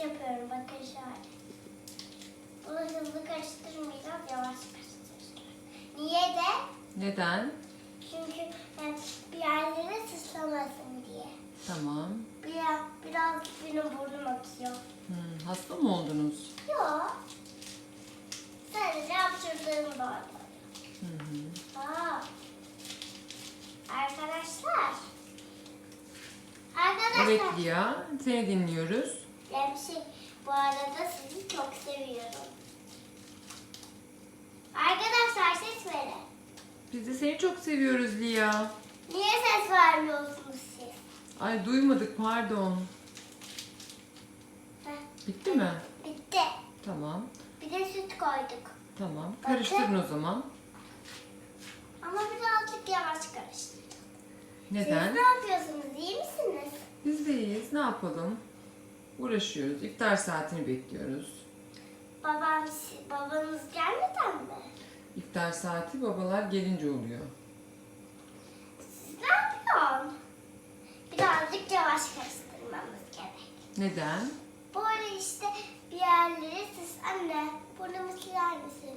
yapıyorum bakın şöyle. Bunu hızlı karıştırmayacağım yavaş karıştıracağım. Niye de? Neden? Çünkü bir yerlere sıçramasın diye. Tamam. Biraz, biraz benim burnum akıyor. Hmm, hasta mı oldunuz? Yok. Sadece hapşırdığım var. Hı hı. Arkadaşlar. Arkadaşlar. Evet ya, seni dinliyoruz. Arada sizi çok seviyorum. Arkadaşlar ses verin. Biz de seni çok seviyoruz Lia. Niye ses vermiyorsunuz siz? Ay duymadık pardon. Heh, Bitti mi? bitti. Tamam. Bir de süt koyduk. Tamam. Bakın. Karıştırın o zaman. Ama birazcık yavaş karıştırdık. Neden? Siz ne yapıyorsunuz? İyi misiniz? Biz de iyiyiz. Ne yapalım? Uğraşıyoruz. İftar saatini bekliyoruz. Babam, babanız gelmeden mi? İftar saati babalar gelince oluyor. Siz ne yapıyorsun? Birazcık yavaş karıştırmamız gerek. Neden? Böyle işte bir yerlere siz anne burnumu siler misin?